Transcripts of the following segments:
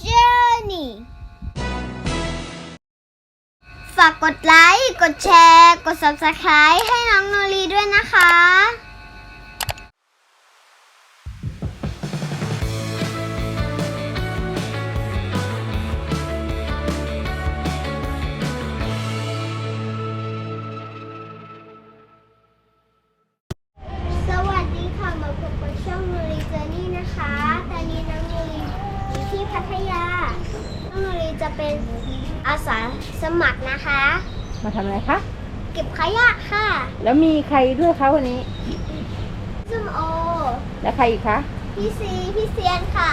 Journey ฝากกดไลค์ กดแชร์ กด Subscribe ให้น้องโนรีด้วยนะคะ เป็นอาสาสมัครนะคะ มาทำอะไรคะ เก็บขยะค่ะ แล้วมีใครด้วยคะวันนี้ซึมโอ และใครอีกคะ พี่ซี พี่เซียนค่ะ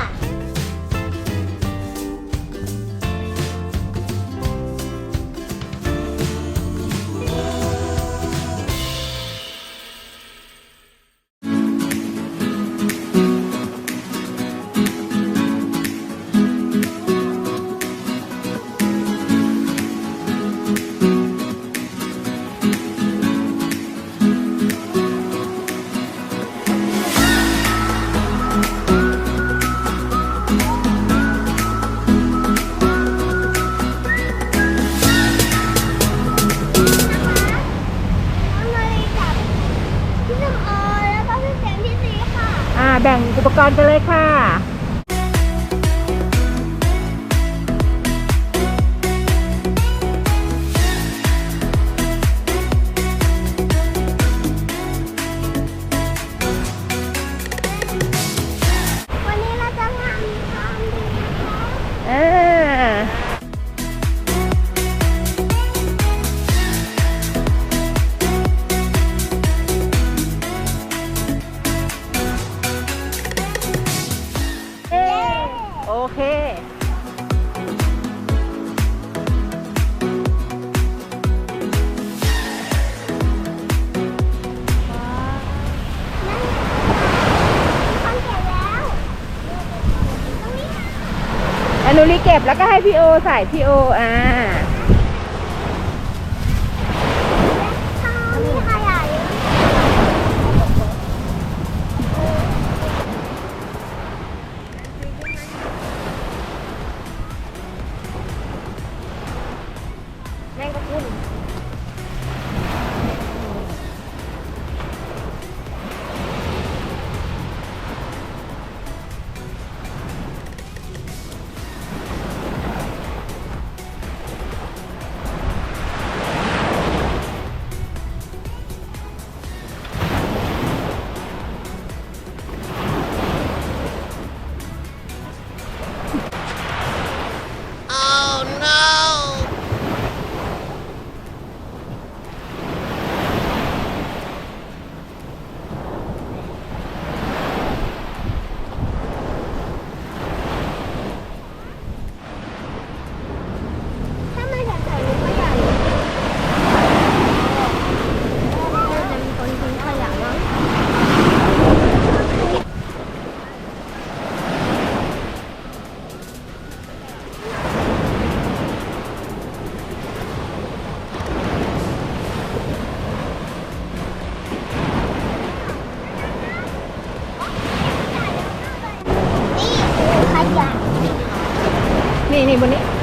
อุปกรณ์กันเลยค่ะ อนุรีเก็บแล้วก็ให้พี่โอใส่พี่โออ่า นี่นี่บนนี้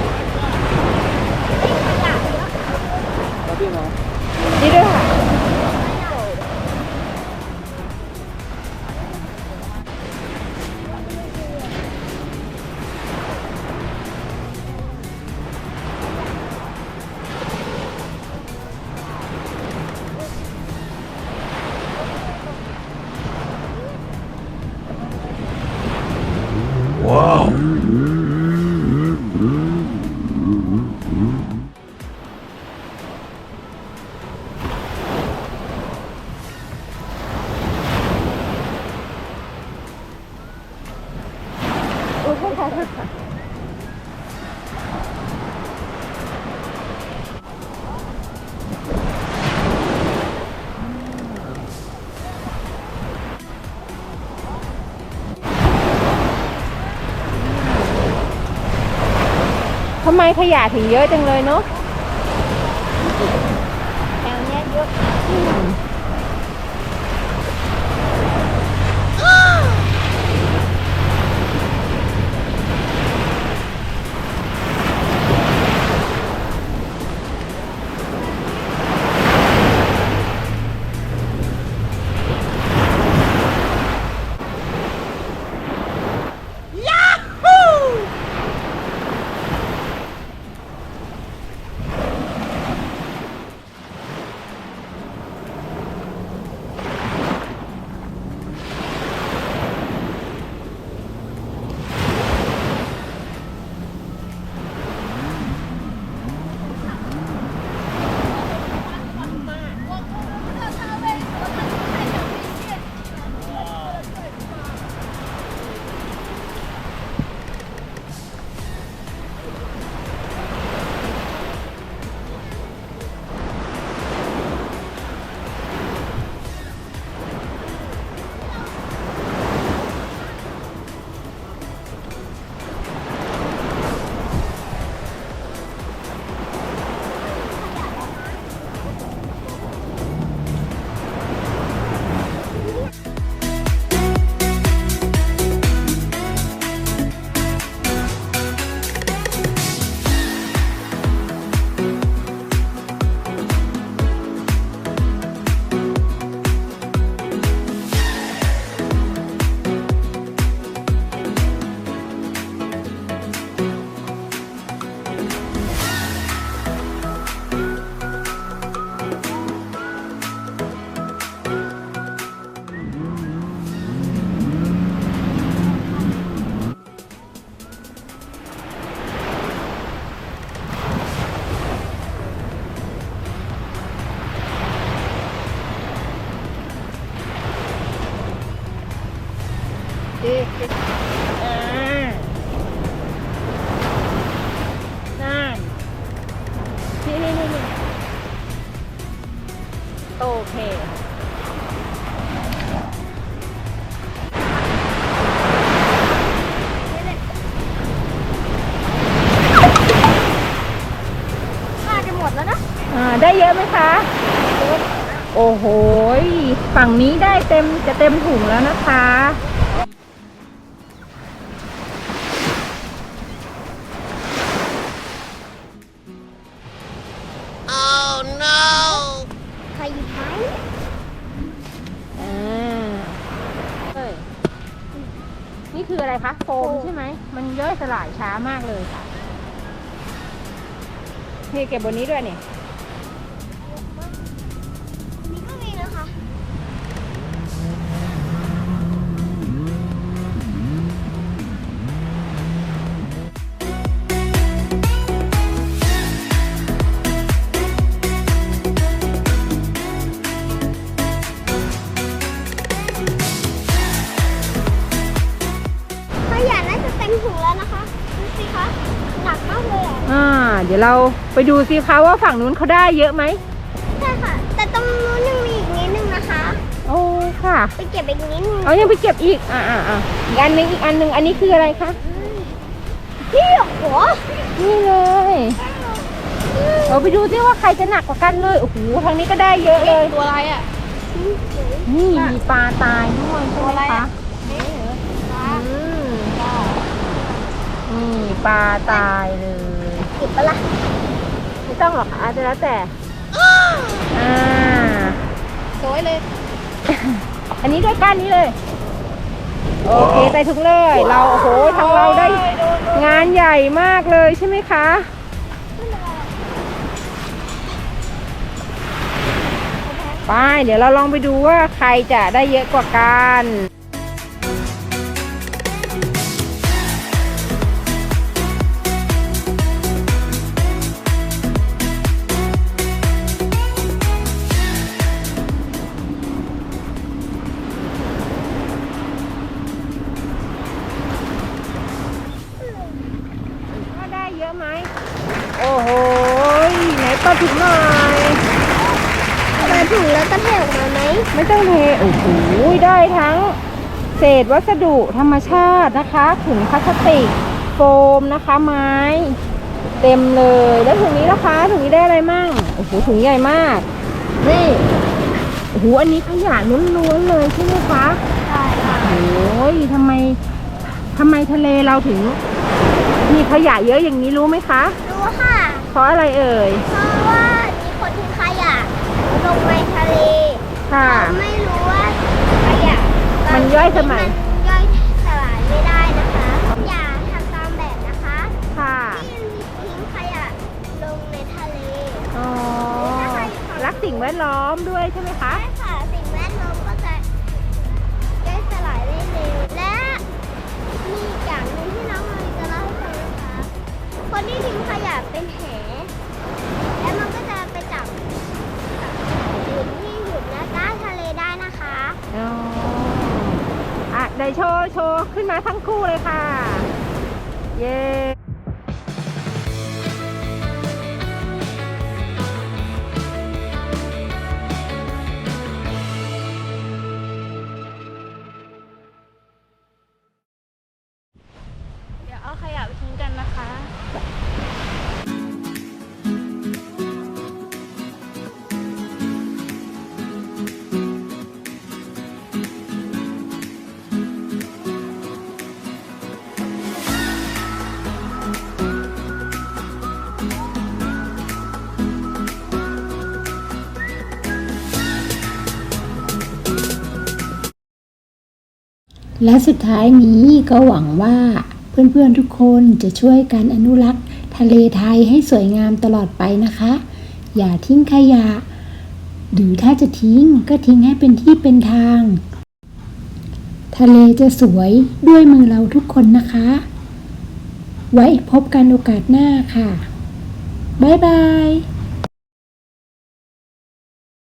ทำไมขยะถึงเยอะจังเลยเนาะแถวเนี้ยเยอะ ฝั่งนี้ได้เต็มจะเต็มถุงแล้วนะคะใครหยิบไหมอ่าเอ้ยนี่คืออะไรคะโฟมใช่ไหม มันย่อยสลายช้ามากเลยค่ะนี่เก็บบนนี้ด้วยเนี่ย แล้วนะคะ ดูสิคะ หนักมากเลยอะอ่า เดี๋ยวเราไปดูสิคะว่าฝั่งนู้นเขาได้เยอะไหม ใช่ค่ะ แต่ตรงนู้นยังมีอีกนิดนึงนะคะ โอ้ค่ะ ไปเก็บอีกนิดนึงเอายังไปเก็บอีก อ่าอ่าอ่าอีกอันหนึงอีกอันหนึงอันนี้คืออะไรคะ นี่โอ้โหนี่เลย เราไปดูซิว่าใครจะหนักกว่ากันเลย โอ้โห ทางนี้ก็ได้เยอะเลย ตัวอะไรอะ นี่มีปลาตายด้วยใช่ไหมคะ อืม นี่ปลาตายเลยเก็บปะล่ะไม่ต้องหรอกค่ะจะแล้วแต่อ่าสวยเลยอันนี้ด้วยก้านนี้เลย โอเคใส่ถุงเลย เราโอ้โหทางเราได้งานใหญ่มากเลยใช่ไหมคะ ไป เดี๋ยวเราลองไปดูว่าใครจะได้เยอะกว่ากัน ไหมไม่ต้องเทโอ้โหได้ทั้งเศษวัสดุธรรมชาตินะคะถุงพลาสติก โฟมนะคะไม้ เต็มเลย แล้วถุงนี้นะคะถุงนี้ได้อะไรมั่งโอ้โหถุงใหญ่มาก นี่โอ้โหอันนี้ขยะล้วนๆเลยใช่ไหมคะใช่ค่ะโอ้ยทำไมทำไมทะเลเราถึง มีขยะเยอะอย่างนี้รู้ไหมคะรู้ค่ะเพราะอะไรเอ่ยเพราะว่ามีคนทิ้งขยะลงในทะเล ค่ะเขาไม่รู้ว่าขยะบางมันย่อยสมัยชนิดมันย่อยสลายไม่ได้นะคะ อย่าทำตามแบบนะคะค่ะ ที่ทิ้งขยะลงในทะเล อ๋อ รักสิ่งแวดล้อมด้วยใช่ไหมคะ และสุดท้ายนี้ก็หวังว่าเพื่อนๆทุกคนจะช่วยกันอนุรักษ์ ทะเลไทยให้สวยงามตลอดไปนะคะ อย่าทิ้งขยะ หรือถ้าจะทิ้งก็ทิ้งให้เป็นที่เป็นทาง ทะเลจะสวยด้วยมือเราทุกคนนะคะ ไว้พบกันโอกาสหน้าค่ะ บ๊ายบาย